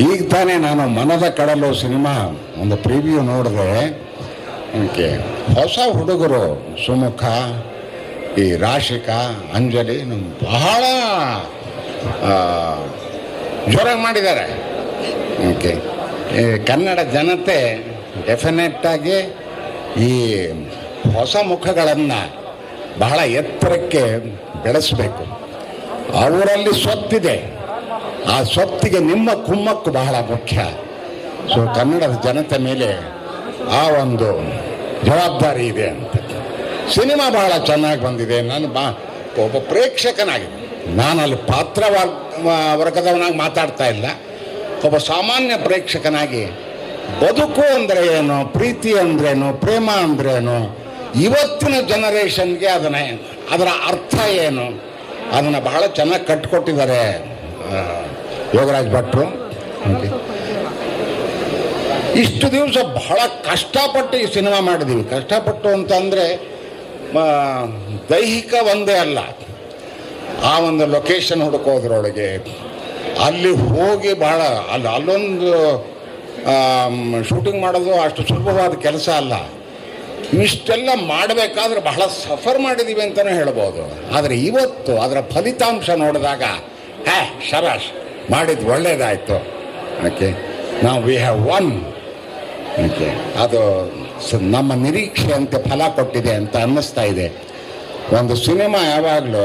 ಈಗ ತಾನೇ ನಾನು ಮನದ ಕಡಲು ಸಿನಿಮಾ ಒಂದು ಪ್ರಿವ್ಯೂ ನೋಡಿದೆ. ಓಕೆ. ಹೊಸ ಹುಡುಗರು ಸುಮುಖ, ಈ ರಾಶಿಕಾ, ಅಂಜಲಿ ಬಹಳ ಜೋರಾಗಿ ಮಾಡಿದ್ದಾರೆ. ಓಕೆ. ಕನ್ನಡ ಜನತೆ ಡೆಫಿನೆಟ್ಟಾಗಿ ಈ ಹೊಸ ಮುಖಗಳನ್ನು ಬಹಳ ಎತ್ತರಕ್ಕೆ ಬೆಳೆಸಬೇಕು. ಅವರಲ್ಲಿ ಸ್ವತ್ತಿದೆ ಆ ಸ್ವತ್ತಿಗೆ ನಿಮ್ಮ ಕುಮ್ಮಕ್ಕು ಬಹಳ ಮುಖ್ಯ. ಸೊ ಕನ್ನಡದ ಜನತೆ ಮೇಲೆ ಆ ಒಂದು ಜವಾಬ್ದಾರಿ ಇದೆ ಅಂತ. ಸಿನಿಮಾ ಬಹಳ ಚೆನ್ನಾಗಿ ಬಂದಿದೆ. ನಾನು ಬಾ, ಒಬ್ಬ ಪ್ರೇಕ್ಷಕನಾಗಿ. ನಾನು ಅಲ್ಲಿ ಪಾತ್ರ ವರ್ಗದವನಾಗಿ ಮಾತಾಡ್ತಾ ಇಲ್ಲ. ಒಬ್ಬ ಸಾಮಾನ್ಯ ಪ್ರೇಕ್ಷಕನಾಗಿ ಬದುಕು ಅಂದರೆ ಏನು, ಪ್ರೀತಿ ಅಂದ್ರೇನು ಪ್ರೇಮ ಅಂದ್ರೇನು ಇವತ್ತಿನ ಜನರೇಷನ್ಗೆ ಅದನ್ನ, ಅದರ ಅರ್ಥ ಏನು, ಅದನ್ನು ಬಹಳ ಚೆನ್ನಾಗಿ ಕಟ್ಟಿಕೊಟ್ಟಿದ್ದಾರೆ ಯೋಗರಾಜ್ ಭಟ್ರು. ಇಷ್ಟು ದಿವಸ ಬಹಳ ಕಷ್ಟಪಟ್ಟು ಈ ಸಿನಿಮಾ ಮಾಡಿದ್ದೀವಿ ಕಷ್ಟಪಟ್ಟು ಅಂತಂದರೆ ದೈಹಿಕ ಒಂದೇ ಅಲ್ಲ. ಆ ಒಂದು ಲೊಕೇಶನ್ ಹುಡುಕೋದ್ರೊಳಗೆ ಅಲ್ಲಿ ಹೋಗಿ ಬಹಳ, ಅಲ್ಲಿ ಅಲ್ಲೊಂದು ಶೂಟಿಂಗ್ ಮಾಡೋದು ಅಷ್ಟು ಸುಲಭವಾದ ಕೆಲಸ ಅಲ್ಲ. ಇಷ್ಟೆಲ್ಲ ಮಾಡಬೇಕಾದ್ರೆ ಬಹಳ ಸಫರ್ ಮಾಡಿದ್ದೀವಿ ಅಂತಲೇ ಹೇಳ್ಬೋದು. ಆದರೆ ಇವತ್ತು ಅದರ ಫಲಿತಾಂಶ ನೋಡಿದಾಗ, ಹೇ, ಶರಾಶ್ ಮಾಡಿದ್ದು ಒಳ್ಳೇದಾಯಿತು. ಓಕೆ? ನಾವು ವಿ ಹ್ಯಾವ್ ಒನ್ ಓಕೆ? ಅದು ನಮ್ಮ ನಿರೀಕ್ಷೆಯಂತೆ ಫಲ ಕೊಟ್ಟಿದೆ ಅಂತ ಅನ್ನಿಸ್ತಾ ಇದೆ. ಒಂದು ಸಿನಿಮಾ ಯಾವಾಗಲೂ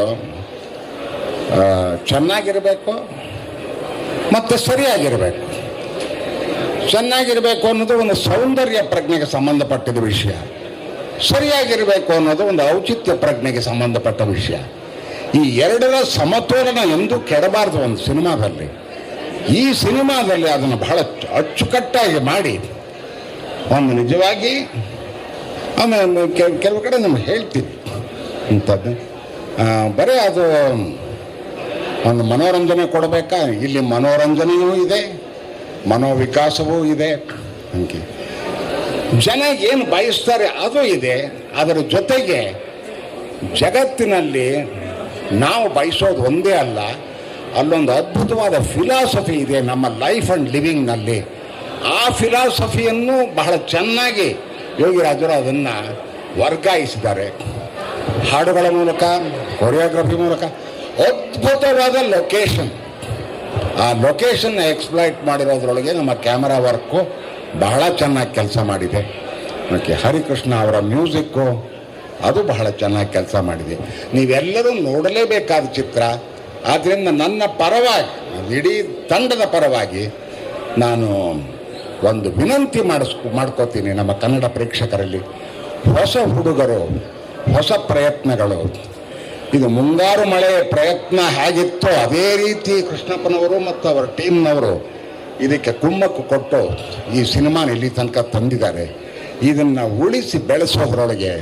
ಚೆನ್ನಾಗಿರಬೇಕು ಮತ್ತು ಸರಿಯಾಗಿರಬೇಕು. ಚೆನ್ನಾಗಿರಬೇಕು ಅನ್ನೋದು ಒಂದು ಸೌಂದರ್ಯ ಪ್ರಜ್ಞೆಗೆ ಸಂಬಂಧಪಟ್ಟಿದ ವಿಷಯ. ಸರಿಯಾಗಿರಬೇಕು ಅನ್ನೋದು ಒಂದು ಔಚಿತ್ಯ ಪ್ರಜ್ಞೆಗೆ ಸಂಬಂಧಪಟ್ಟ ವಿಷಯ. ಈ ಎರಡರ ಸಮತೋಲನ ಎಂದು ಕೆಡಬಾರ್ದು ಒಂದು ಸಿನಿಮಾದಲ್ಲಿ. ಈ ಸಿನಿಮಾದಲ್ಲಿ ಅದನ್ನು ಬಹಳ ಅಚ್ಚುಕಟ್ಟಾಗಿ ಮಾಡಿ. ಒಂದು ನಿಜವಾಗಿ ಆಮೇಲೆ ಕೆಲ ಕೆಲವು ಕಡೆ ನಮ್ಗೆ ಹೇಳ್ತೀವಿ ಇಂಥದ್ದು. ಬರೀ ಅದು, ಒಂದು ಮನೋರಂಜನೆ ಕೊಡಬೇಕಾ? ಇಲ್ಲಿ ಮನೋರಂಜನೆಯೂ ಇದೆ, ಮನೋವಿಕಾಸವೂ ಇದೆ. ಹಂಗೆ. ಜನ ಏನು ಬಯಸ್ತಾರೆ ಅದು ಇದೆ, ಅದರ ಜೊತೆಗೆ ಜಗತ್ತಿನಲ್ಲಿ ನಾವು ಬಯಸೋದು ಒಂದೇ ಅಲ್ಲ, ಅಲ್ಲೊಂದು ಅದ್ಭುತವಾದ ಫಿಲಾಸಫಿ ಇದೆ ನಮ್ಮ ಲೈಫ್ ಆ್ಯಂಡ್ ಲಿವಿಂಗ್ನಲ್ಲಿ ಆ ಫಿಲಾಸಫಿಯನ್ನು ಬಹಳ ಚೆನ್ನಾಗಿ ಯೋಗಿರಾಜರು ಅದನ್ನು ವರ್ಗಾಯಿಸಿದ್ದಾರೆ. ಹಾಡುಗಳ ಮೂಲಕ ಕೊರಿಯೋಗ್ರಫಿ ಮೂಲಕ, ಅದ್ಭುತವಾದ ಲೊಕೇಶನ್ ಆ ಲೊಕೇಶನ್ ಎಕ್ಸ್ಪ್ಲೈಟ್ ಮಾಡಿರೋದ್ರೊಳಗೆ ನಮ್ಮ ಕ್ಯಾಮರಾ ವರ್ಕು ಬಹಳ ಚೆನ್ನಾಗಿ ಕೆಲಸ ಮಾಡಿದೆ. ಓಕೆ ಹರಿಕೃಷ್ಣ ಅವರ ಮ್ಯೂಸಿಕ್ಕು ಅದು ಬಹಳ ಚೆನ್ನಾಗಿ ಕೆಲಸ ಮಾಡಿದೆ. ನೀವೆಲ್ಲರೂ ನೋಡಲೇಬೇಕಾದ ಚಿತ್ರ. ಆದ್ದರಿಂದ ನನ್ನ ಪರವಾಗಿ ಇಡೀ ತಂಡದ ಪರವಾಗಿ ನಾನು ಒಂದು ವಿನಂತಿ ಮಾಡಿಸ್, ಮಾಡ್ಕೋತೀನಿ ನಮ್ಮ ಕನ್ನಡ ಪ್ರೇಕ್ಷಕರಲ್ಲಿ. ಹೊಸ ಹುಡುಗರು, ಹೊಸ ಪ್ರಯತ್ನಗಳು. ಇದು ಮುಂಗಾರು ಮಳೆ ಪ್ರಯತ್ನ ಹೇಗಿತ್ತೋ ಅದೇ ರೀತಿ ಕೃಷ್ಣಪ್ಪನವರು ಮತ್ತು ಅವರ ಟೀಮ್ನವರು ಇದಕ್ಕೆ ಕುಮ್ಮಕ್ಕು ಕೊಟ್ಟು ಈ ಸಿನಿಮಾನ ಇಲ್ಲಿ ತನಕ ತಂದಿದ್ದಾರೆ. ಇದನ್ನು ಉಳಿಸಿ ಬೆಳೆಸೋದ್ರೊಳಗೆ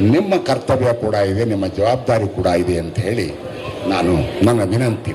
ನಿಮ್ಮ ಕರ್ತವ್ಯ ಕೂಡ ಇದೆ ನಿಮ್ಮ ಜವಾಬ್ದಾರಿ ಕೂಡ ಇದೆ ಅಂತ ಹೇಳಿ ನಾನು ನನ್ನ ವಿನಂತಿ.